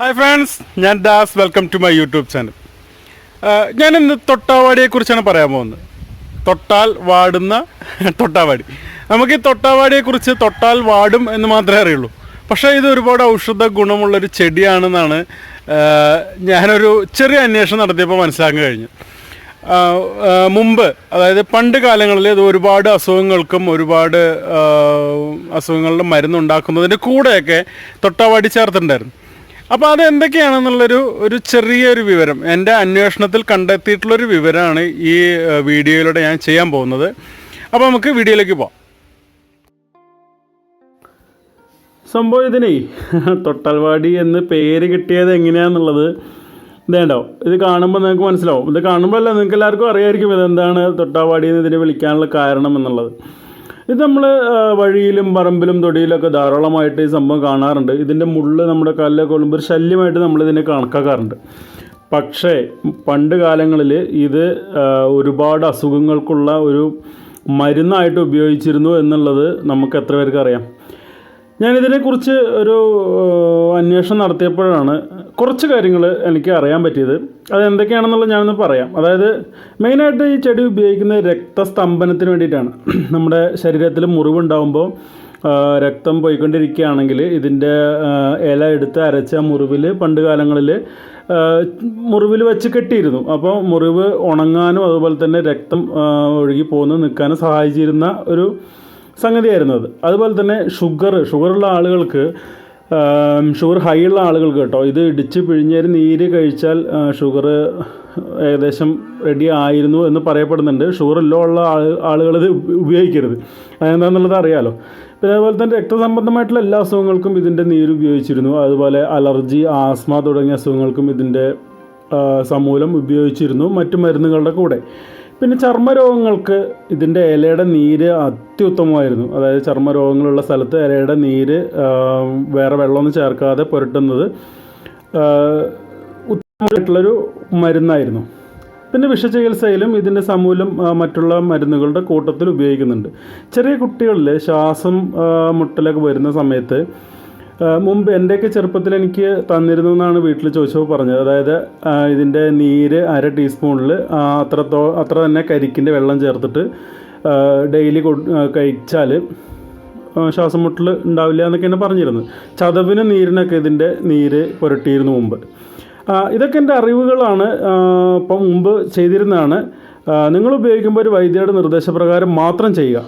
Hi friends ഞാൻ Das. Welcome to my YouTube channel ഞാൻ ഇന്ന് തൊട്ടാവാടിയെക്കുറിച്ചാണ് പറയാൻ പോകുന്നത്. തൊട്ടാൽ വാടുന്ന തൊട്ടാവാടി. നമുക്ക് ഈ തൊട്ടാവാടിയെക്കുറിച്ച് തൊട്ടാൽ വാടും എന്ന് മാത്രമേ അറിയുള്ളൂ. പക്ഷേ ഇത് ഒരുപാട് ഔഷധ ഗുണമുള്ളൊരു ചെടിയാണെന്നാണ് ഞാനൊരു ചെറിയ അന്വേഷണം നടത്തിയപ്പോൾ മനസ്സിലാക്കാൻ കഴിഞ്ഞു. മുമ്പ് അതായത് പണ്ട് കാലങ്ങളിൽ ഇത് ഒരുപാട് അസുഖങ്ങൾക്കും ഒരുപാട് അസുഖങ്ങളുടെ മരുന്നുണ്ടാക്കുന്നതിന്റെ കൂടെയൊക്കെ തൊട്ടാവാടി ചേർത്തിട്ടുണ്ടായിരുന്നു. അപ്പോൾ അത് എന്തൊക്കെയാണെന്നുള്ളൊരു ഒരു ചെറിയൊരു വിവരം. എന്റെ അന്വേഷണത്തിൽ കണ്ടെത്തിയിട്ടുള്ളൊരു വിവരമാണ് ഈ വീഡിയോയിലൂടെ ഞാൻ ചെയ്യാൻ പോകുന്നത്. അപ്പോൾ നമുക്ക് വീഡിയോയിലേക്ക് പോവാം. സംഭവം ഇതിനേ തൊട്ടൽവാടി എന്ന് പേര് കിട്ടിയത് എങ്ങനെയാണെന്നുള്ളത് ഇതേണ്ടോ? ഇത് കാണുമ്പോൾ നിങ്ങൾക്ക് മനസ്സിലാവും. ഇത് കാണുമ്പോൾ അല്ല നിങ്ങൾക്ക് എല്ലാവർക്കും അറിയായിരിക്കും ഇതെന്താണ് തൊട്ടാവാടി എന്ന് ഇതിനെ വിളിക്കാനുള്ള കാരണം എന്നുള്ളത്. ഇത് നമ്മൾ വഴിയിലും പറമ്പിലും തൊടിയിലൊക്കെ ധാരാളമായിട്ട് ഈ സംഭവം കാണാറുണ്ട്. ഇതിന്റെ മുള്ള് നമ്മുടെ കാലിലൊക്കെ കൊള്ളുമ്പോൾ ഒരു ശല്യമായിട്ട് നമ്മളിതിനെ കണക്കാക്കാറുണ്ട്. പക്ഷേ പണ്ട് കാലങ്ങളിൽ ഇത് ഒരുപാട് അസുഖങ്ങൾക്കുള്ള ഒരു മരുന്നായിട്ട് ഉപയോഗിച്ചിരുന്നു എന്നുള്ളത് നമുക്ക് എത്ര പേർക്ക് അറിയാം. ഞാനിതിനെക്കുറിച്ച് ഒരു അന്വേഷണം നടത്തിയപ്പോഴാണ് കുറച്ച് കാര്യങ്ങൾ എനിക്ക് അറിയാൻ പറ്റിയത്. അത് എന്തൊക്കെയാണെന്നുള്ളത് ഞാനൊന്ന് പറയാം. അതായത് മെയിനായിട്ട് ഈ ചെടി ഉപയോഗിക്കുന്നത് രക്തസ്തംഭനത്തിന് വേണ്ടിയിട്ടാണ്. നമ്മുടെ ശരീരത്തിൽ മുറിവുണ്ടാകുമ്പോൾ രക്തം പോയിക്കൊണ്ടിരിക്കുകയാണെങ്കിൽ ഇതിന്റെ ഇല എടുത്ത് അരച്ച മുറിവിൽ പണ്ട് കാലങ്ങളിൽ മുറിവിൽ വെച്ച് കെട്ടിയിരുന്നു. അപ്പോൾ മുറിവ് ഉണങ്ങാനും അതുപോലെ തന്നെ രക്തം ഒഴുകി പോകുന്നു നിൽക്കാനും സഹായിച്ചിരുന്ന ഒരു സംഗതിയായിരുന്നു അത്. അതുപോലെ തന്നെ ഷുഗർ ഷുഗറുള്ള ആളുകൾക്ക് ഷുഗർ ഹൈ ഉള്ള ആളുകൾക്ക് കേട്ടോ. ഇത് ഇടിച്ച് പിഴിഞ്ഞൊരു നീര് കഴിച്ചാൽ ഷുഗർ ഏകദേശം റെഡി ആയിരുന്നു എന്ന് പറയപ്പെടുന്നുണ്ട്. ഷുഗർ ഉള്ള ഉള്ള ആൾ ആളുകൾ ഇത് ഉപയോഗിക്കരുത്. അതെന്താണെന്നുള്ളത് അറിയാലോ. പിന്നെ അതുപോലെ തന്നെ രക്തസംബന്ധമായിട്ടുള്ള എല്ലാ അസുഖങ്ങൾക്കും ഇതിന്റെ നീര് ഉപയോഗിച്ചിരുന്നു. അതുപോലെ അലർജി ആസ്മ തുടങ്ങിയ അസുഖങ്ങൾക്കും ഇതിന്റെ സമൂലം ഉപയോഗിച്ചിരുന്നു. മറ്റു മരുന്നുകളുടെ കൂടെ. പിന്നെ ചർമ്മരോഗങ്ങൾക്ക് ഇതിന്റെ ഇലയുടെ നീര് അത്യുത്തമമായിരുന്നു. അതായത് ചർമ്മരോഗങ്ങളുള്ള സ്ഥലത്ത് ഇലയുടെ നീര് വേറെ വെള്ളമൊന്നും ചേർക്കാതെ പുരട്ടുന്നത് ഉത്തമമായിട്ടുള്ളൊരു മരുന്നായിരുന്നു. പിന്നെ വിഷചികിത്സയിലും ഇതിന്റെ സമൂലം മറ്റുള്ള മരുന്നുകളുടെ കൂട്ടത്തിൽ ഉപയോഗിക്കുന്നുണ്ട്. ചെറിയ കുട്ടികളിൽ ശ്വാസം മുട്ടലൊക്കെ വരുന്ന സമയത്ത് മുമ്പ് എന്റെയൊക്കെ ചെറുപ്പത്തിൽ എനിക്ക് തന്നിരുന്നു എന്നാണ് വീട്ടിൽ ചോദിച്ചപ്പോൾ പറഞ്ഞത്. അതായത് ഇതിന്റെ നീര് അര ടീസ്പൂണിൽ അത്രത്തോ അത്ര തന്നെ കരിക്കിന്റെ വെള്ളം ചേർത്തിട്ട് ഡെയിലി കഴിച്ചാൽ ശ്വാസം മുട്ടൽ ഉണ്ടാവില്ല എന്നൊക്കെയാണ് പറഞ്ഞിരുന്നത്. ചതവിന് നീരിനൊക്കെ ഇതിന്റെ നീര് പുരട്ടിയിരുന്നു മുമ്പ്. ഇതൊക്കെ എന്റെ അറിവുകളാണ് ഇപ്പം മുമ്പ് ചെയ്തിരുന്നതാണ്. നിങ്ങൾ ഉപയോഗിക്കുമ്പോൾ ഒരു വൈദ്യരുടെ നിർദ്ദേശപ്രകാരം മാത്രം ചെയ്യുക.